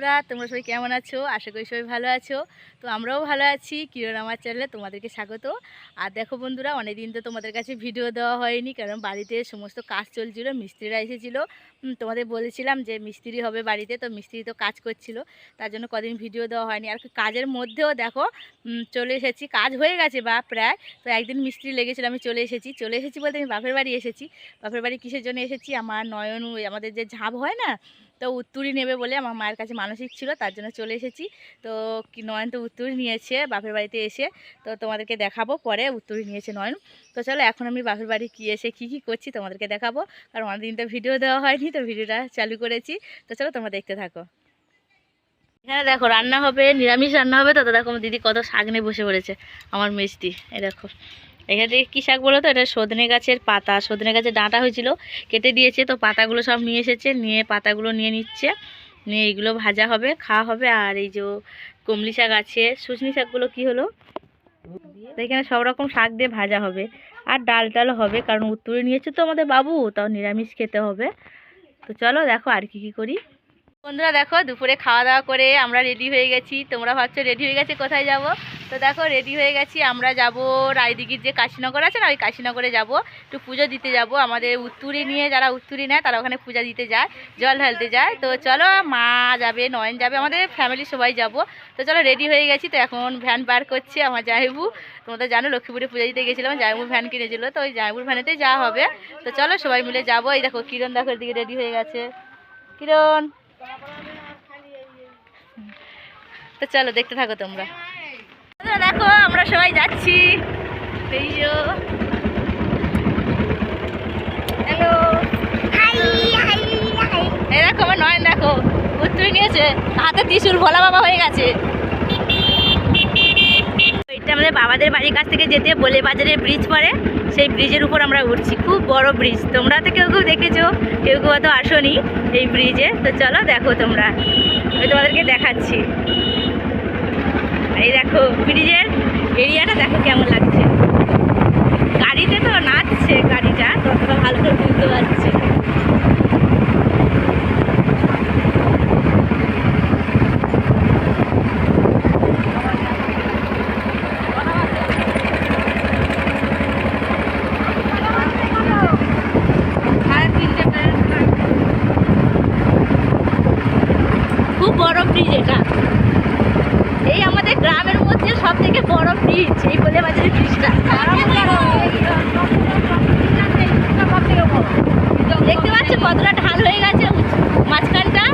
বন্ধুরা, তোমরা সবাই কেমন আছো? আশা করি সবাই ভালো আছো। তো আমরাও ভালো আছি। কিরণ আমার চ্যানেলে তোমাদেরকে স্বাগত। আর দেখো বন্ধুরা, অনেকদিন তো তোমাদের কাছে ভিডিও দেওয়া হয়নি, কারণ বাড়িতে সমস্ত কাজ চলছিল, মিস্ত্রিরা এসেছিল। তোমাদের বলেছিলাম যে মিস্ত্রি হবে বাড়িতে, তো মিস্ত্রি তো কাজ করছিল। তার জন্য কদিন ভিডিও দেওয়া হয়নি। আর কাজের মধ্যেও দেখো চলে এসেছি। কাজ হয়ে গেছে বা প্রায়। তো একদিন মিস্ত্রি লেগেছিল, আমি চলে এসেছি। চলে এসেছি বলতে আমি বাপের বাড়ি এসেছি। বাপের বাড়ি কিসের জন্য এসেছি? আমার নয়ন আমাদের যে ঝাঁপ হয় না? তো উত্তুরি নেবে বলে আমার মায়ের কাছে মানসিক ছিল, তার জন্য চলে এসেছি। তো নয়ন তো উত্তুরি নিয়েছে বাপের বাড়িতে এসে, তো তোমাদেরকে দেখাবো, পরে উত্তুরি নিয়েছে নয়ন। তো চলো এখন আমি বাপের বাড়ি কি এসে কি কি করছি তোমাদেরকে দেখাবো, কারণ অনেকদিন তো ভিডিও দেওয়া হয়নি, তো ভিডিওটা চালু করেছি। তো চলো তোমরা দেখতে থাকো। এখানে দেখো রান্না হবে, নিরামিষ রান্না হবে, তো দেখো দিদি কত শাক নিয়ে বসে পড়েছে, আমার মিষ্টি, এই দেখো। এখানে থেকে কী শাক বলো তো? এটা সজনে গাছের পাতা। সজনে গাছের ডাঁটা হয়েছিল, কেটে দিয়েছে, তো পাতাগুলো সব নিয়ে এসেছে, নিয়ে পাতাগুলো নিয়ে নিচ্ছে। নিয়ে এইগুলো ভাজা হবে, খাওয়া হবে। আর এই যে কমলি শাক আছে শুশনি শাকগুলো কি হলো? তো এখানে সব রকম শাক দিয়ে ভাজা হবে। আর ডাল টালও হবে, কারণ উত্তরে নিয়েছে তো আমাদের বাবু, তাও নিরামিষ খেতে হবে। তো চলো দেখো আর কি কি করি। বন্ধুরা দেখো, দুপুরে খাওয়া দাওয়া করে আমরা রেডি হয়ে গেছি। তোমরা ভাবছ রেডি হয়ে গেছে, কোথায় যাব? তো দেখো রেডি হয়ে গেছি। আমরা যাব রায়দিঘির যে কাশীনগর আছে না, ওই কাশীনগরে যাব। একটু পুজো দিতে যাব। আমাদের উত্তুরি নিয়ে, যারা উত্তুরি নেয়, তারা ওখানে পূজা দিতে যায়, জল ঢালতে যায়। তো চলো, মা যাবে, নয়ন যাবে, আমাদের ফ্যামিলি সবাই যাব। তো চলো রেডি হয়ে গেছি। তো এখন ভ্যান বার করছে আমার জাহেবু তোমরা জানো, লক্ষ্মীপুরে পূজা দিতে গেছিলাম জাহেবু ভ্যান কিনেছিল। তো ওই জাহেবুর ভ্যানেতেই যাওয়া হবে। তো চলো, সবাই মিলে যাব। এই দেখো, কিরণ দেখো, এদিকে রেডি হয়ে গেছে। কিরণ! তো চলো, দেখতে থাকো তোমরা। বন্ধুরা, দেখো আমরা সবাই যাচ্ছি। হ্যালো এই দেখো আমার নয়ন দেখো উত্তরে নিয়েছে। হাতে ত্রিশুল ভোলা বাবা হয়ে গেছে। এটা আমাদের বাবাদের বাড়ির কাছ থেকে যেতে বলে বাজারে ব্রিজ পড়ে সেই ব্রিজের উপর আমরা উঠছি। খুব বড় ব্রিজ তোমরা তো কেউ কেউ দেখেছ কেউ কেউ হয়তো আসোনি এই ব্রিজে তো চলো দেখো তোমরা। আমি তোমাদেরকে দেখাচ্ছি। এই দেখো ব্রিজের এরিয়াটা দেখো কেমন লাগছে। গাড়িতে তো নাচছে গাড়িটা, ততটা ভালো করে বুঝতে পারছি খুব বড় ব্রিজ এটা এই আমাদের গ্রামের সব থেকে বড় ব্রিজ এই বলে বাজারের ব্রিজটা দেখতে পাচ্ছ কতটা ঢাল হয়ে গেছে মাঝখানটা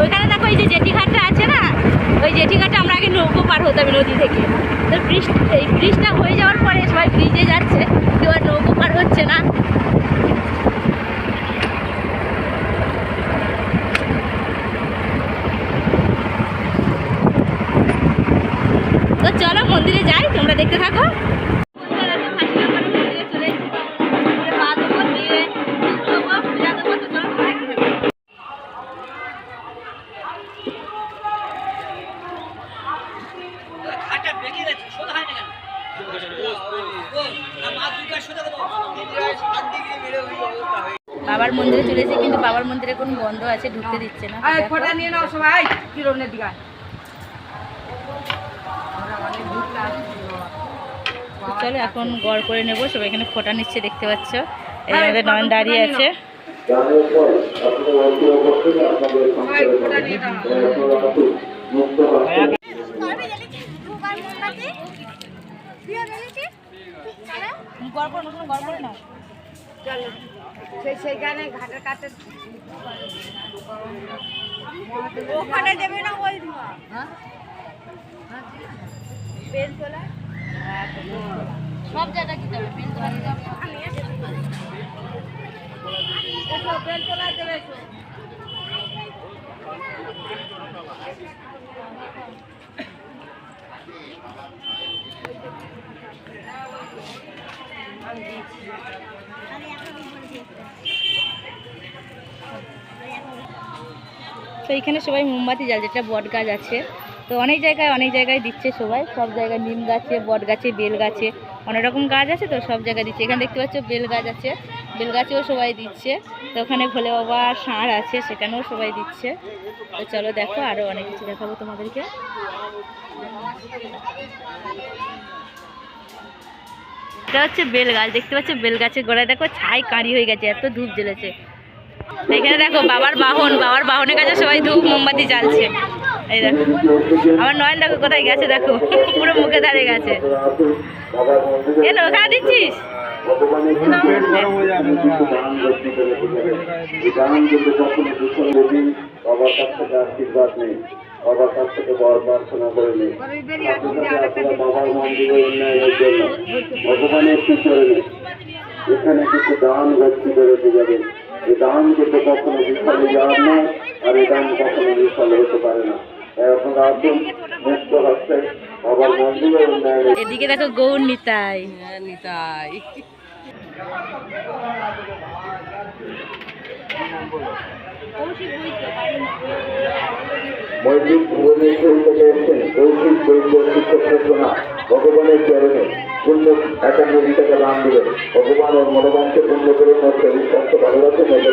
ওইখানে দেখো এই যে জেটিঘাটটা আছে না ওই জেটিঘাটটা আমরা আগে নৌকো পার হতাম নদী থেকে তো ব্রিজ এই ব্রিজটা হয়ে যাওয়ার পরে সবাই ব্রিজে যাচ্ছে কেউ আর নৌকো পার হচ্ছে না তো চলো মন্দিরে যাই তোমরা দেখতে থাকো। বাবার মন্দিরে চলে এসেছি, কিন্তু বাবার মন্দিরে কোনো বন্ধ আছে, ঢুকতে দিচ্ছে না। ফোটা নিয়ে নাও সবাই। কিরণের দিকে চলো এখন গড় করে নেব সবাই এখানে ফোটা নিচ্ছে দেখতে পাচ্ছ। এই আমাদের নয়ন দাঁড়িয়ে আছে। সেইখানে ঘাটের কাছে ওখানে দেবে না ওই সব জায়গায় তো এখানে সবাই মোমবাতি জ্বাল যেটা বট গাছ আছে। তো অনেক জায়গায় অনেক জায়গায় দিচ্ছে সবাই। সব জায়গায় নিম গাছে, বট গাছে, বেল গাছে, অনেক রকম গাছ আছে তো সব জায়গায় দিচ্ছে। এখানে দেখতে পাচ্ছ বেল গাছ আছে, বেল গাছেও সবাই দিচ্ছে। তো ওখানে ভোলে বাবা ষাঁড় আছে, সেখানেও সবাই দিচ্ছে। তো চলো দেখো আরও অনেক কিছু দেখাবো তোমাদেরকে। এটা হচ্ছে বেল গাছ, দেখতে পাচ্ছ বেল গাছের গোড়ায় দেখো ছাই কাঁড়ি হয়ে গেছে, এত ধূপ জ্বলেছে। এখানে দেখো বাবার বাহন, বাবার বাহনের কাছে সবাই ধূপ মোমবাতি জ্বালছে। এই দেখো। আমার নয়ন দেখো কোথায় গেছে, দেখো। পুরো মুখে দাঁড়িয়ে গেছে। কেন ওখানে দিচ্ছিস? বাবার কাছ থেকে আশীর্বাদ নেই বাবার কাছ থেকে বর প্রার্থনা করে নেই মন্দিরের উন্নয়নের জন্য ভগবানের পিছনে এখানে কিছু দান ভক্তি করে যাবে। এই দান কিন্তু কখনো বিফলে যাওয়ার না, আর এই দান কখনো বিফলে হতে পারে না। এদিকে দেখো গৌর নিতাই। নিতাই। মৈত্রিক ভুবনেশ্বর থেকে এসছেন। কৌশিক বৈদ্য শিক্ষক ভগবানের চরণে। পূর্ণ একানব্বই টাকা দান দিলেন। ভগবান ওর মনোবাঞ্ছে পূর্ণ করে ওর শরীর স্বাস্থ্য ভালো রাখুন ওকে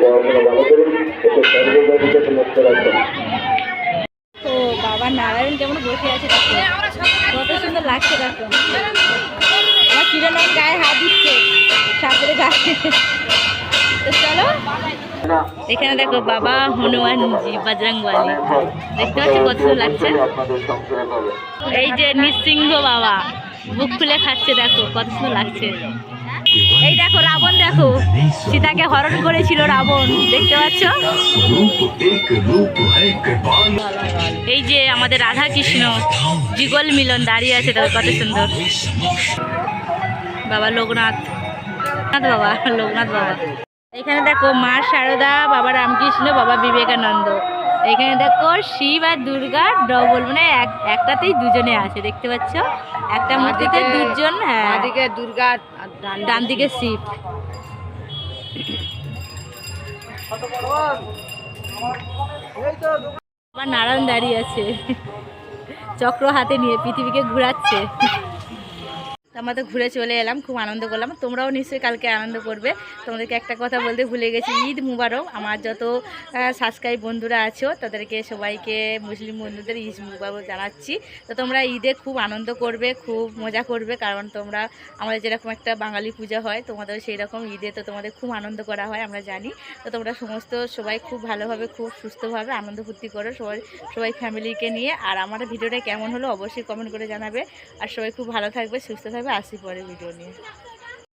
পড়াশোনা ভালো করুন ওকে সর্বদাই থেকে মুক্ত রাখুন তো বাবা নারায়ণ কেমন বসে আছে কত সুন্দর লাগছে, দেখো। আমার কিরণের গায়ে হাত দিচ্ছে, সাপের গায়ে। তো চলো। এখানে দেখো বাবা হনুমানজি বাজরাঙ্গওয়ালি দেখতে পাচ্ছি কত লাগছে? এই যে নিঃসিংহ বাবা, বুক খুলে খাচ্ছে দেখো, কত সুন্দর লাগছে। এই দেখো রাবণ দেখো, সীতাকে হরণ করেছিল রাবণ, দেখতে পাচ্ছ? এই যে আমাদের রাধা কৃষ্ণ জিগল মিলন দাঁড়িয়ে আছে তার কত সুন্দর। বাবা লোকনাথ। লোকনাথ বাবা লোকনাথ বাবা। এখানে দেখো মা শারদা বাবা রামকৃষ্ণ বাবা বিবেকানন্দ। এখানে দেখো শিব আর দুর্গা ডবল মানে এক একটাতেই দুজনে আছে দেখতে পাচ্ছ? একটা মূর্তিতে দুজন হ্যাঁ। দুর্গা ডান দিকে শিব। আবার নারায়ণ দাঁড়িয়ে আছে। চক্র হাতে নিয়ে পৃথিবীকে ঘোরাচ্ছে। আমরা তো ঘুরে চলে এলাম, খুব আনন্দ করলাম। তোমরাও নিশ্চয়ই কালকে আনন্দ করবে। তোমাদেরকে একটা কথা বলতে ভুলে গেছি, ঈদ মুবারক। আমার যত সাবস্ক্রাইব বন্ধুরা আছো, তাদেরকে সবাইকে, মুসলিম বন্ধুদের ঈদ মুবারক জানাচ্ছি। তো তোমরা ঈদে খুব আনন্দ করবে, খুব মজা করবে, কারণ তোমরা, আমাদের যেরকম একটা বাঙালি পূজা হয়, তোমাদের সেই রকম ঈদে তো তোমাদের খুব আনন্দ করা হয়, আমরা জানি। তো তোমরা সমস্ত সবাই খুব ভালোভাবে, খুব সুস্থভাবে আনন্দ ফুর্তি করো, সবাই সবাই ফ্যামিলিকে নিয়ে। আর আমার ভিডিওটা কেমন হলো অবশ্যই কমেন্ট করে জানাবে। আর সবাই খুব ভালো থাকবে, সুস্থ থাকবে আসি পরে ভিডিও নিয়ে।